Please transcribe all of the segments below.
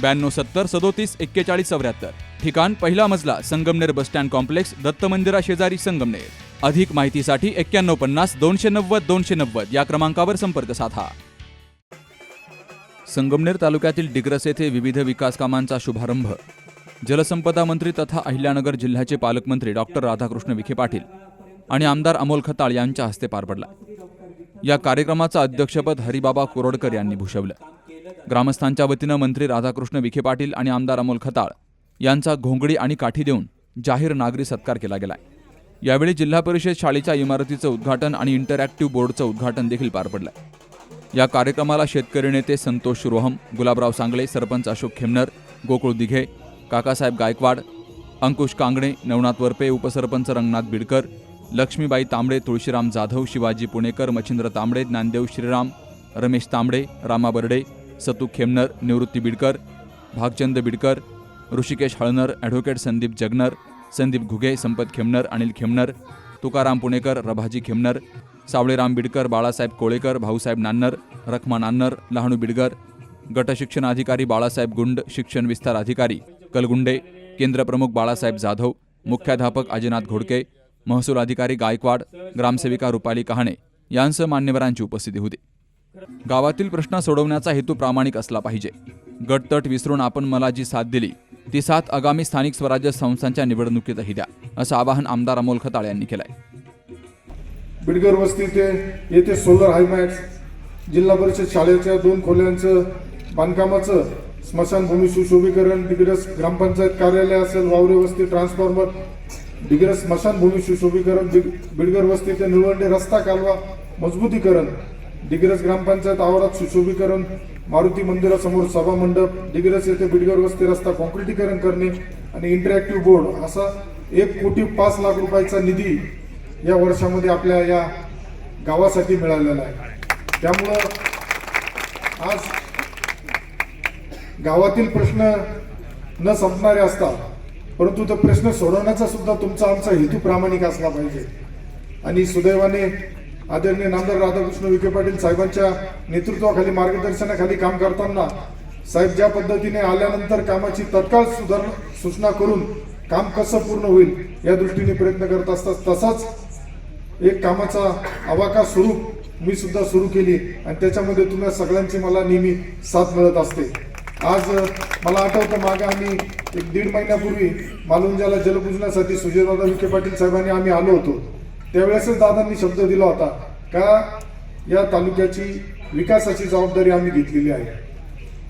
ब्याण्णव सत्तर सदोतीस एक्केचाळीस चौऱ्याहत्तर. ठिकाण पहिला मजला Sangamner bus stand complex Datta मंदिरा शेजारी संगमनेर. अधिक माहितीसाठी एक्क्याण्णव पन्नास दोनशे नव्वद दोनशे नव्वद या क्रमांकावर संपर्क साधा. संगमनेर तालुक्यातील डिग्रस येथे विविध विकास कामांचा शुभारंभ. जलसंपदा मंत्री तथा अहिल्यानगर जिल्ह्याचे पालकमंत्री डॉक्टर राधाकृष्ण विखे पाटील आणि आमदार अमोल खताळ यांच्या हस्ते पार पडला. या कार्यक्रमाचं अध्यक्षपद हरिबाबा कोरोडकर यांनी भूषवलं. ग्रामस्थांच्या वतीनं मंत्री राधाकृष्ण विखे पाटील आणि आमदार अमोल खताळ यांचा घोंगडी आणि काठी देऊन जाहीर नागरी सत्कार केला गेलाय. यावेळी जिल्हा परिषद शाळेच्या इमारतीचं उद्घाटन आणि इंटरॅक्टिव्ह बोर्डचं उद्घाटन देखील पार पडलं. या कार्यक्रमाला शेतकरी नेते संतोष रोहम गुलाबराव सांगळे सरपंच अशोक खेमनर गोकुळ दिघे काकासाहेब गायकवाड अंकुश कांगणे नवनाथ वरपे उपसरपंच रंगनाथ बिडकर लक्ष्मीबाई तांबडे तुळशीराम जाधव शिवाजी पुणेकर मच्छिंद्र तांबडे ज्ञानदेव श्रीराम रमेश तांबडे रामा बर्डे सतू खेमनर निवृत्ती बिडकर भागचंद बिडकर ऋषिकेश हळनर ॲडव्होकेट संदीप जगनर संदीप घुगे संपत खेमनर अनिल खेमनर तुकाराम पुणेकर रभाजी खेमनर सावळेराम बिडकर बाळासाहेब कोळेकर भाऊसाहेब नान्नर रखमा नान्नर लहानू बिडकर गटशिक्षण अधिकारी बाळासाहेब गुंड शिक्षण विस्तार अधिकारी कलगुंडे केंद्रप्रमुख बाळासाहेब जाधव मुख्याध्यापक अजिनाथ घोडके महसूल अधिकारी गायकवाड ग्रामसेविका रुपाली कहाणे यांसह मान्यवरांची उपस्थिती होती. गावातील प्रश्न सोडवण्याचा हेतू प्रामाणिक असला पाहिजे. गटतट विसरून आपण मला जी साथ दिली ती साथ आगामी स्थानिक स्वराज्य संस्थांच्या निवडणुकीतही द्या असं आवाहन आमदार अमोल खताळ यांनी केलंय. बिडगर वस्ती ते येथे सोलर हायमॅक्स जिल्हा परिषद शाळेच्या दोन खोल्यांचं बांधकामाचं स्मशानभूमी सुशोभीकरण डिग्रस ग्रामपंचायत कार्यालय असेल वावरे वस्ती ट्रान्सफॉर्मर डिग्रस स्मशानभूमी सुशोभीकरण बिडगर वस्ती ते निळवंडे रस्ता कालवा मजबूतीकरण डिग्रस ग्रामपंचायत आवारात सुशोभीकरण मारुती मंदिरासमोर सभा मंडप डिग्रस येथे बिडगर वस्ती रस्ता कॉन्क्रिटीकरण करणे आणि इंटरॅक्टिव्ह बोर्ड असा एक कोटी पाच लाख रुपयाचा निधी या वर्षामध्ये आपल्या या गावासाठी मिळालेला आहे. त्यामुळं आज गावातील प्रश्न न संपणारे असतात परंतु तो प्रश्न सोडवण्याचा सुद्धा तुमचा आमचा हेतू प्रामाणिक असला पाहिजे. आणि सुदैवाने आदरणीय नामदार राधाकृष्ण विखे पाटील साहेबांच्या नेतृत्वाखाली मार्गदर्शनाखाली काम करताना साहेब ज्या पद्धतीने आल्यानंतर कामाची तत्काळ सुधार सूचना करून काम कसं पूर्ण होईल या दृष्टीने प्रयत्न करत असतात. तसाच एक कामाचा आवाका स्वरूप मी सुद्धा सुरू केली आणि त्याच्यामध्ये तुम्हा सगळ्यांची मला नेहमी साथ मिळत असते. आज मला आठवतं मागे आम्ही एक दीड महिन्यापूर्वी मालुंजाला जलपूजनासाठी सुजयदादा विखे पाटील साहेबांनी आम्ही आलो होतो. त्यावेळेसच दादांनी शब्द दिला होता का या तालुक्याची विकासाची जबाबदारी आम्ही घेतलेली आहे.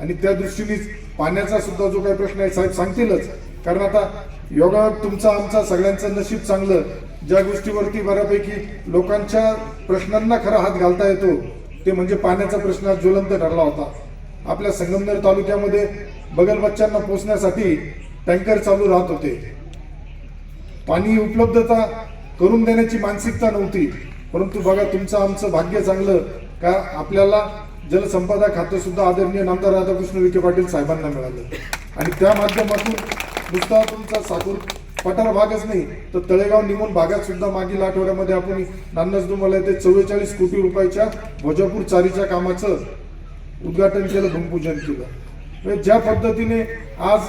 आणि त्या दृष्टीनेच पाण्याचा सुद्धा जो काही प्रश्न आहे साहेब सांगतीलच. कारण आता योगा तुमचा आमचा सगळ्यांचं नशीब चांगलं. ज्या गोष्टीवरती बऱ्यापैकी लोकांच्या प्रश्नांना खरा हात घालता येतो ते म्हणजे पाण्याचा प्रश्न ज्वलंत ठरला होता. आपल्या संगमनेर तालुक्यामध्ये बगल बच्चांना पोचण्यासाठी टँकर चालू राहत होते. पाणी उपलब्धता करून देण्याची मानसिकता नव्हती. परंतु बघा तुमचं आमचं भाग्य चांगलं. का आपल्याला जलसंपदा खातं सुद्धा आदरणीय नामदार राधाकृष्ण विखे पाटील साहेबांना मिळालं. आणि त्या माध्यमातून नुसता तुमचा साकूर पठार भागच नाही तर तळेगाव निमून भागात सुद्धा मागील आठवड्यामध्ये आपण नान्नसडुमाला येथे चव्वेचाळीस कोटी रुपयाच्या भोजापूर चारीच्या कामाचं उद्घाटन केलं भूमिपूजन केलं. म्हणजे ज्या पद्धतीने आज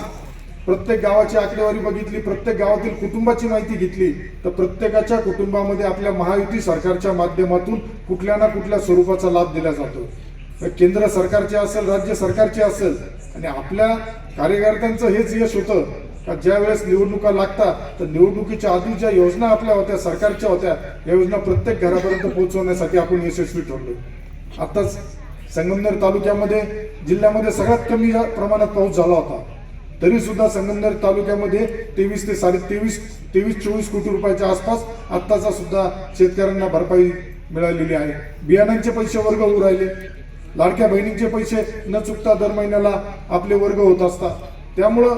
प्रत्येक गावाची आकडेवारी बघितली प्रत्येक गावातील कुटुंबाची माहिती घेतली तर प्रत्येकाच्या कुटुंबामध्ये आपल्या महायुती सरकारच्या माध्यमातून कुठल्या ना कुठल्या स्वरूपाचा लाभ दिला जातो. केंद्र सरकारचे असेल राज्य सरकारचे असेल आणि आपल्या कार्यकर्त्यांचं हेच यश होतं का ज्या वेळेस निवडणुका लागतात तर निवडणुकीच्या आधी ज्या योजना आपल्या होत्या सरकारच्या होत्या या योजना प्रत्येक घरापर्यंत पोहोचवण्यासाठी आपण यशस्वी ठरलो. आताच संगमनेर तालुक्यामध्ये जिल्ह्यामध्ये सगळ्यात कमी प्रमाणात पाऊस झाला होता. तरी सुद्धा संगमनेर तालुक्यामध्ये तेवीस ते साडे तेवीस तेवीस चोवीस कोटी रुपयाच्या आसपास आत्ताचा सुद्धा शेतकऱ्यांना भरपाई मिळालेली आहे. बियाणांचे पैसे वर्ग होऊ राहिले. लाडक्या बहिणींचे पैसे न चुकता दर महिन्याला आपले वर्ग होत असतात. त्यामुळं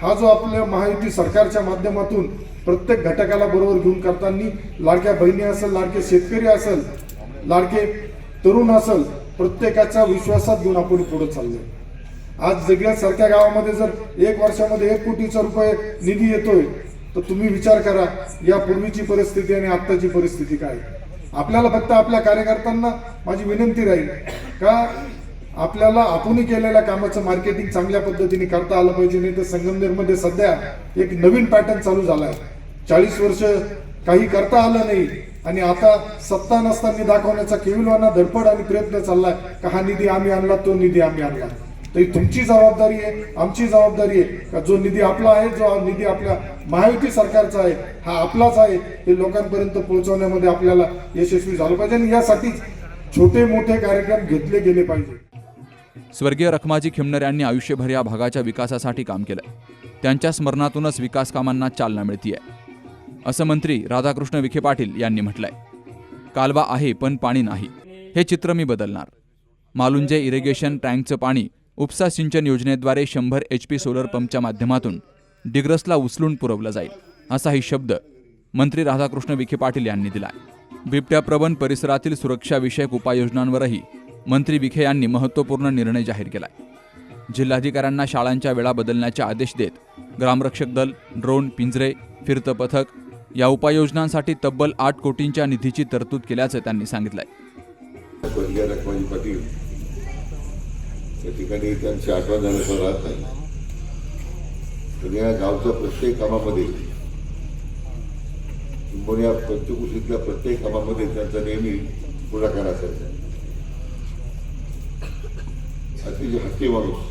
हा जो आपल्या महायुती सरकारच्या माध्यमातून प्रत्येक घटकाला बरोबर घेऊन करताना लाडक्या बहिणी असेल लाडके शेतकरी असेल लाडके तरुण असेल प्रत्येकाच्या विश्वासात घेऊन आपण पुढे चाललोय. आज सगळ्या सारख्या गावामध्ये जर एक वर्षामध्ये एक कोटीचा रुपये निधी येतोय तर तुम्ही विचार करा या पूर्वीची परिस्थिती आणि आत्ताची परिस्थिती काय आपल्याला फक्त आपल्या कार्यकर्त्यांना माझी विनंती राहील का आपल्याला आपणही केलेल्या कामाचं मार्केटिंग चांगल्या पद्धतीने करता आलं पाहिजे नाही तर संगमनेरमध्ये सध्या एक नवीन पॅटर्न चालू झालाय. चाळीस वर्ष काही करता आलं नाही आणि आता सत्ता नसताना दाखवण्याचा केविलवाना धडपड आणि प्रयत्न चाललाय का हा निधी आम्ही आणला तो निधी आम्ही आणला. तर ही तुमची जबाबदारी आहे आमची जबाबदारी आहे. का जो निधी आपला आहे जो निधी आपल्या महायुती सरकारचा आहे हा आपलाच आहे हे लोकांपर्यंत पोहोचवण्यामध्ये आपल्याला यशस्वी झालं पाहिजे आणि यासाठीच छोटे मोठे कार्यक्रम घेतले गेले पाहिजे. स्वर्गीय रखमाजी खिमनर यांनी आयुष्यभर या भागाच्या विकासासाठी काम केलं त्यांच्या स्मरणातूनच विकास कामांना चालना मिळतीये. असं मंत्री राधाकृष्ण विखे पाटील यांनी म्हटलंय. कालवा आहे पण पाणी नाही. हे चित्र मी बदलणार. मालुंजे इरिगेशन टँकचं पाणी उपसा सिंचन योजनेद्वारे शंभर एच पी सोलर पंपच्या माध्यमातून डिग्रसला उचलून पुरवलं जाईल असाही शब्द मंत्री राधाकृष्ण विखे पाटील यांनी दिला बिबट्या प्रबंध परिसरातील सुरक्षाविषयक उपाययोजनांवरही मंत्री विखे यांनी महत्त्वपूर्ण निर्णय जाहीर केलाय. जिल्हाधिकाऱ्यांना शाळांच्या वेळा बदलण्याचे आदेश देत ग्रामरक्षक दल ड्रोन पिंजरे फिरतं पथक या उपाययोजनांसाठी तब्बल आठ कोटींच्या निधीची तरतूद केल्याचं त्यांनी सांगितलंय. त्या ठिकाणी त्यांची आठवण झाल्याशिवाय राहत नाही. तर या गावच्या प्रत्येक कामामध्ये किंबहुना या पंचकुशीतल्या प्रत्येक कामामध्ये त्यांचा नेहमी पुढाकार असायचा. अतिशय हत्ती माणूस.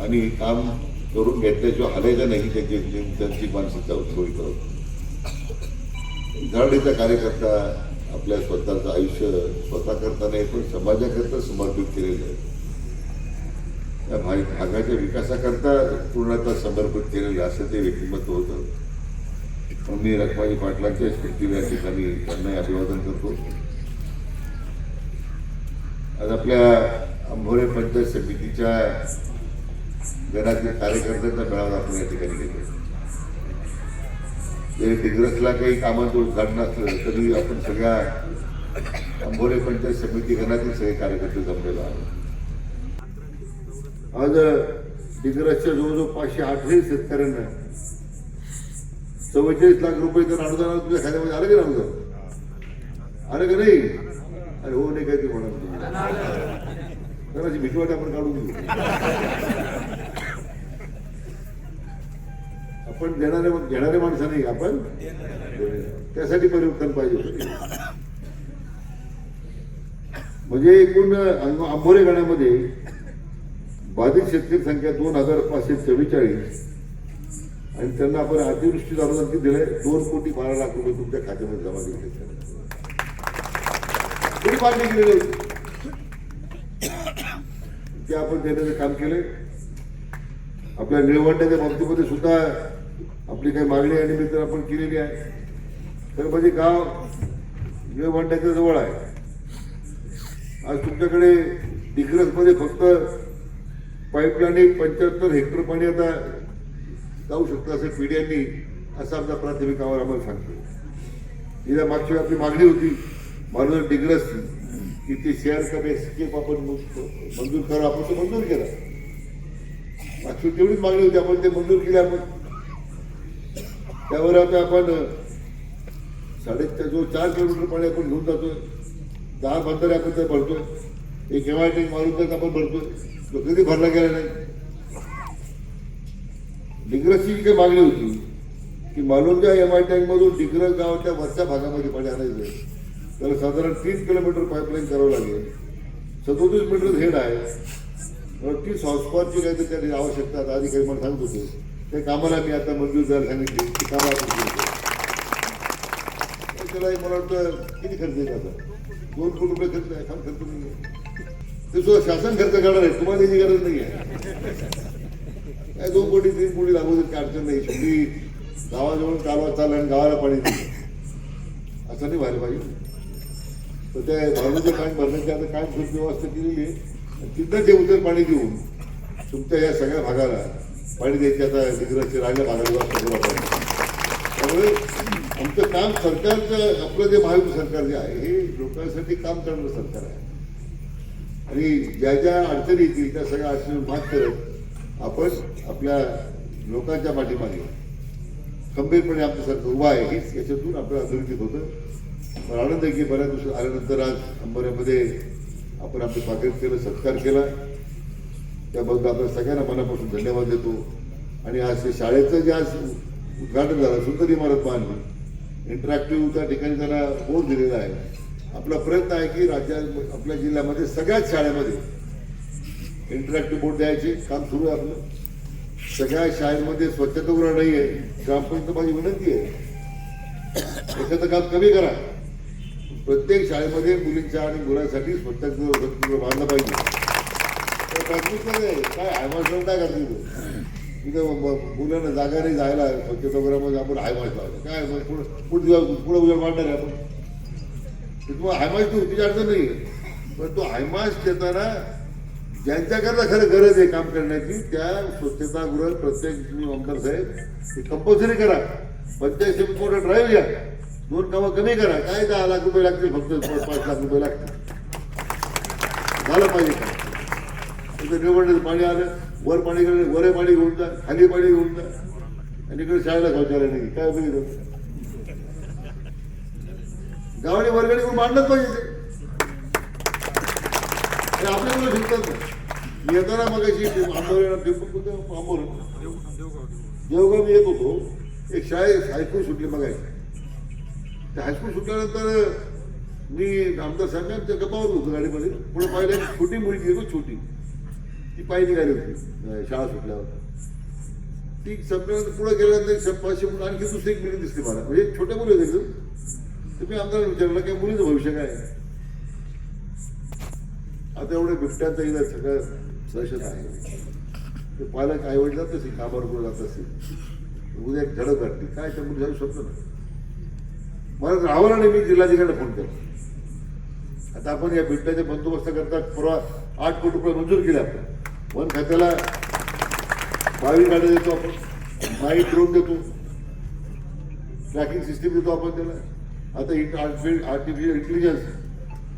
आणि काम करून घेतल्याशिवाय हलायचं नाही त्याची त्यांची मानसिकता थोडी करत धडाडीचा कार्यकर्ता आपल्या स्वतःचं आयुष्य स्वतः करता नाही पण समाजाकरता समर्पित केलेलं आहे. त्या भाग भागाच्या विकासाकरता पूर्णतः समर्पित केलेलं असं ते व्यक्तिमत्व होतं. म्हणून मी रखमाजी पाटलांच्या स्मृतीला या ठिकाणी त्यांनाही अभिवादन करतो. आज आपल्या अंभोरे पंचायत समितीच्या घरातील कार्यकर्त्यांचा मेळावा आपण या ठिकाणी घेतो जरी डिग्रसला काही कामाचं उद्घाटन असलं तरी आपण सगळ्या अंभोरे पंचायत समिती घरातील सगळे कार्यकर्ते जमलेलो आहोत. आज डिग्रसच्या जवळजवळ पाचशे अठ्ठावीस शेतकऱ्यांना चव्वेचाळीस लाख रुपये तर अनुदान तुझ्या खात्यामध्ये आलं की ना अनुदान? आलं का नाही? अरे हो नाही काय ते म्हणा जराशी भीती वाटे आपण काढून घेऊ. आपण देणारे घेणारे माणसं नाही आपण त्यासाठी परिवर्तन पाहिजे म्हणजे एकूण अंग- आंबोरे गाण्यामध्ये बाधित शेतकरी संख्या दोन हजार पाचशे चव्वेचाळीस. आणि त्यांना आपण अतिवृष्टी अनुदान दिले दोन कोटी बारा लाख रुपये तुमच्या खात्यामध्ये जमा केले कोणी मागणी केलेली होती ते आपण देण्याचं काम केले आपल्या निळवंड्याच्या बाबतीमध्ये सुद्धा आपली काही मागणी आणि मित्र आपण केलेली आहे. तर म्हणजे गाव निळवंड्याच्या जवळ आहे. आज तुमच्याकडे डिग्रसमध्ये फक्त पाईपलाईन पंच्याहत्तर हेक्टर पाणी आता जाऊ शकतं असं पिढ्यांनी असा आमचा प्राथमिक अहवाल आम्हाला सांगतो तिला मागच्या आपली मागणी होती मानव डिग्रसची की ते शेअर कमी आपण मंजूर करा आपण तो मंजूर केला. मागची तेवढीच मागणी होती आपण ते मंजूर केले आपण. त्यावर आता आपण साडेच्या जो चार किलोमीटर पाणी आपण घेऊन जातोय दहा बंधारे आपण ते भरतोय एक एम मारून तर आपण भरतोय. तो कधी भरला गेला नाही. डिग्रसची काही मागणी होती की मालवणच्या एम आय टँक मधून डिग्रस गावाच्या वरच्या भागामध्ये पाणी आणायचं त्याला साधारण तीस किलोमीटर पाईपलाईन करावं लागेल. सदोतीस मीटर हेड आहे. तीस हॉस्पॉटची काही तर त्याची आवश्यकता आता काही मला सांगत होते. त्या कामाला मी आता मंजूर द्यायला सांगितले ती कामं त्याला मला वाटतं किती खर्च येईल आता? दोन कोटी रुपये खर्च आहे. फार खर्च नाही. आहे. ते सुद्धा शासन खर्च करणार आहे तुम्हाला त्याची गरज नाही आहे. काय दोन कोटी तीन कोटी लागू काय अडचण नाही. शेवटी गावाजवळ कालवा चालला आणि गावाला पाणी दिलं असं नाही व्हायला पाहिजे. तर त्या भारूचं पाणी भरण्याची आता काय व्यवस्था केलेली आहे. तिथं ते उतर पाणी देऊन तुमच्या या सगळ्या भागाला पाणी द्यायची आता डिग्रसचे राहिल्या भागाला सगळं आपण त्यामुळे आमचं काम सरकारचं आपलं जे भावी सरकार जे आहे हे लोकांसाठी काम करणारं सरकार आहे. आणि ज्या ज्या अडचणी येतील त्या सगळ्या अडचणी मात करत आपण आपल्या लोकांच्या पाठीमागे खंबीरपणे आमचं सरकार उभं आहे हीच याच्यातून आपलं अधोरेखित होतं. पण आनंद आहे की बऱ्याच दिवस आल्यानंतर आज अंबऱ्यामध्ये आपण आपलं स्वागत केलं सत्कार केला. त्याबद्दल आपण सगळ्यांना मनापासून धन्यवाद देतो. आणि आज ते शाळेचं जे आज उद्घाटन झालं सुंदर इमारत बांधली. इंटरॅक्टिव्ह त्या ठिकाणी त्यांना बोर्ड दिलेला आहे. आपला प्रयत्न आहे की राज्यात आपल्या जिल्ह्यामध्ये सगळ्याच शाळेमध्ये इंटरॅक्टिव्ह बोर्ड द्यायचे काम सुरू आहे आपलं. सगळ्या शाळेमध्ये स्वच्छतागृह नाही आहे ग्रामपंचायत माझी विनंती आहे. त्याच्याचं काम कमी करा. प्रत्येक शाळेमध्ये मुलींच्या आणि मुलांसाठी स्वच्छतागृह स्वच्छतागृह बांधलं पाहिजे. तर काय हायमास काय करतो तिथं मुलांना जागा नाही जायला स्वच्छतागृहामध्ये आपण हायमास लावलं काय पुढं पुढे पुढे उद्या मांडणार आहे आपण. ते तुम्हाला हायमास तू तुझी अडचण नाही पण तो हायमास देताना ज्यांच्याकरता खरं गरज आहे काम करण्याची त्या स्वच्छतागृह प्रत्येक आमदार साहेब ते कंपल्सरी करा. पंचायत समिती मोठा ड्राईव्ह घ्या. दोन कामं कमी करा. काय दहा लाख रुपये लागतील फक्त? पाच पाच लाख रुपये लागतील. झालं पाहिजे का तिथं पाणी आलं वर पाणी वर पाणी घेऊन जा खाली पाणी घेऊन जा. आणि इकडे शाळेला शौचालय नाही. काय बघितलं गावाने वर्गणी करून मांडलंच पाहिजे ते. आणि आपल्या मुलं शिकतात ना. येताना मग अशी देवगाव आंबोर. मी येत होतो. एक शाळेत हायस्कूल सुटली मग त्या हायस्कूल सुटल्यानंतर मी आमदार साहेबांच्या गप्पावर होतो गाडीमध्ये. पुढे पाहिलं एक छोटी मुलगी येतो छोटी. ती पाहिली गाडी होती शाळा सुटल्यावर. ती संपल्यानंतर पुढे गेल्यानंतर पाचशे मुलं आणखी दुसरी एक मुलगी दिसली मला. म्हणजे छोट्या मुली होते तर मी आमदार विचारलं की मुलीचं भविष्य काय आता एवढ्या बिबट्याचा इथं सगळं दहशत आहे. ते पालक आई जात असेल कामावर पुढे जात असेल? उद्या एक झडप घातली. काय त्या मुली जाऊ शकतो ना मला तर राहावं नाही मी जिल्हाधिकाऱ्याला फोन केला आता आपण या बिबट्याच्या बंदोबस्त करता परवा आठ कोटी रुपये मंजूर केले आपण. वन खात्याला बावी गाड्या देतो आपण. माई ड्रोन देतो. ट्रॅकिंग सिस्टीम देतो आपण त्याला. आता इंट आर्टिफिशियल इंटेलिजन्स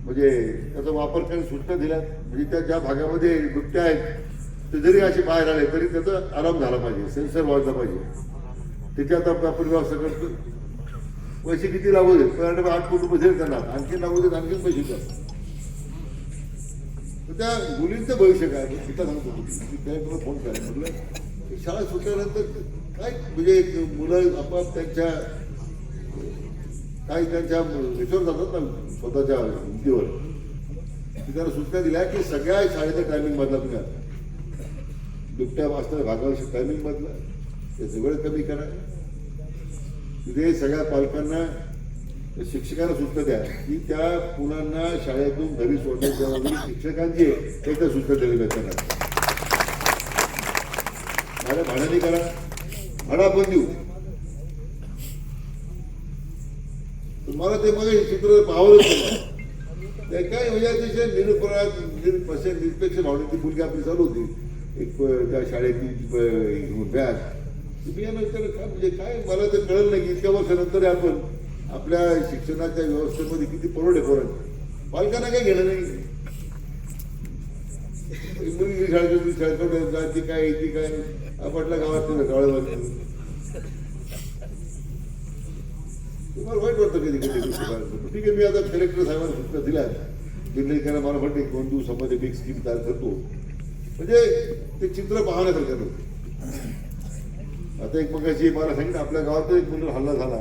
म्हणजे त्याचा वापर करून सूचना दिल्या म्हणजे त्या ज्या भागामध्ये बिबट्या आहेत ते जरी असे बाहेर आले तरी त्याचा आराम झाला पाहिजे सेन्सर वाजला पाहिजे. त्याच्यात आपण आपण व्यवस्था करतो पैसे किती लागू देत? पर्यटन आठ कोटी रुपये त्यांना आणखी लागू देत आणखीन पैसे द्या तर त्या मुलींचं भविष्य काय? मी तिथं सांगतो की त्या तुला फोन करा म्हटलं शाळा सुटल्यानंतर काय म्हणजे मुलं आपाप त्यांच्या काही त्यांच्या याच्यावर जातात ना स्वतःच्या हिंदीवर की त्यांना सूचना दिल्या की सगळ्या शाळेचं टायमिंग बदला तुम्ही आता. बिबट्या असणाऱ्या भागावर टायमिंग बदला ते सगळं कमी करा. तिथे सगळ्या पालकांना शिक्षकांना सूचना द्या. की त्या मुलांना शाळेतून घरी सोडण्याच्या जबाबदारी शिक्षकांची आहे एकदा सूचना दिली त्यांना भाड्याने करा. भाडा पण देऊ. मला ते मग चित्र आवडत नाही. ते काय म्हणजे अतिशय निरपराध निरपक्ष निरपेक्ष भावनेची मुलगी आपली चालू होती. एक त्या शाळेची बॅच बॅग तुम्ही या नंतर काय म्हणजे काय मला ते कळलं नाही की इतक्या वर्षानंतर आपण आपल्या शिक्षणाच्या व्यवस्थेमध्ये किती परवडे परत पालकांना काही घेणं नाही. मुलगी शाळेत शाळेत जाती काय येते काय? आपटल्या गावात गावात. तुम्हाला वाईट वाटतं कधी कधी गोष्टी पाहिलं. ठीक आहे मी आता कलेक्टर साहेबांना सूचना दिल्या जिल्हाधिकारी मला म्हणते दोन दिवसामध्ये बिग स्कीम तयार करतो. म्हणजे ते चित्र पाहण्यासारखं नव्हतं आता एक मगाशी मला सांगितलं आपल्या गावात एक मुलं हल्ला झाला.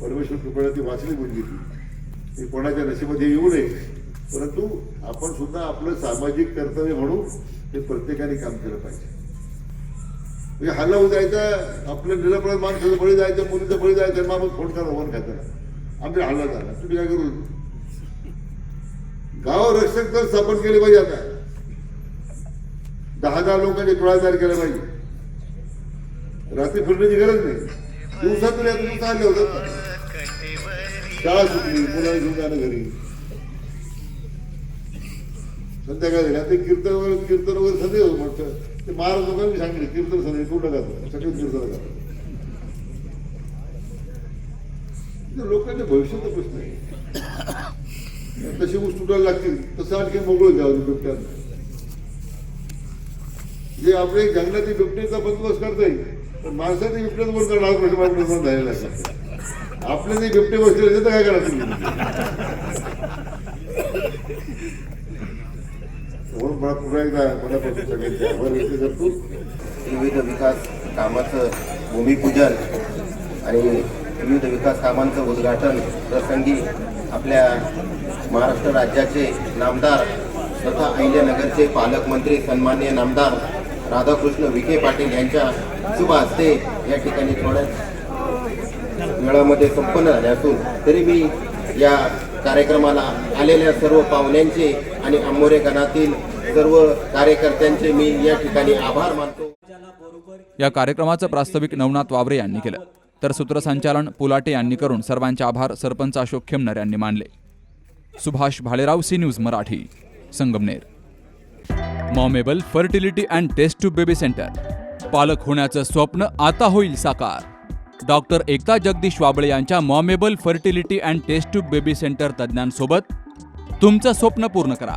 परमेश्वर कृपया ती वाचली मुलगी ती. ती कोणाच्या नशिबात येऊ नये. परंतु आपण सुद्धा आपलं सामाजिक कर्तव्य म्हणून हे प्रत्येकाने काम केलं पाहिजे. म्हणजे हल्ला होऊन द्यायचा आपल्या निरपराध माणसाचं बळी जायचं मुलीचं बळी जायचं मग फोन करा वन खात्याला आमच्या हल्ला झाला. तुम्ही काय करू? गाव रक्षक दल स्थापन केले पाहिजे आता. दहा दहा लोकांचे टोळा तयार केला पाहिजे. रात्री फिरण्याची गरज नाही. दिवसातून या तुम्ही चालले शाळा सुटली मुलांना घेऊन जाणं घरी. संध्याकाळी रात्री कीर्तन वगैरे कीर्तन वगैरे सगळे होत म्हटलं ते महाराज लोकांनी सांगितले कीर्तन सगळे करू नका सगळे कीर्तन करा ते लोकांच्या भविष्याचा प्रश्न आहे. तसे ऊस तुटायला लागतील तसं आणखी मोकळं द्यावं बिबट्यांना जे आपले जंगलातील बिबट्याचा बंदोबस्त करता येईल पण माणसाने बिबट्याचा बंद करणार प्रश्न माझ्या झालेला आहे आपले जे बिबटे बसले तर काय करायचं तुम्ही म्हणून मला पुन्हा एकदा मनापासून सगळ्यांचे आभार व्यक्त करतो विविध विकास कामाचं भूमिपूजन आणि विविध विकास कामांचं उद्घाटन प्रसंगी आपल्या महाराष्ट्र राज्याचे नामदार तथा अहिल्यानगरचे पालकमंत्री सन्मान्य नामदार राधाकृष्ण विखे पाटील यांच्या शुभ हस्ते या ठिकाणी थोड्याच वेळामध्ये संपन्न झाले असून तरी मी या कार्यक्रमाला आलेल्या सर्व पाहुण्यांचे आणि आंबोरे गणातील सर्व कार्यकर्त्यांचे मी या ठिकाणी आभार मानतो. या कार्यक्रमाचं प्रास्ताविक नवनाथ वावरे यांनी केलं. तर सूत्रसंचालन पुलाटे यांनी करून सर्वांचे आभार सरपंच अशोक खेमनर यांनी मानले. Subhash Bhalerao C news Marathi Sangamner. Momable fertility and test tube baby centre. पालक होण्याचं स्वप्न आता होईल साकार. डॉक्टर एकता जगदीश वाबळे यांच्या Momable fertility and test tube baby centre तज्ज्ञांसोबत तुमचं स्वप्न पूर्ण करा.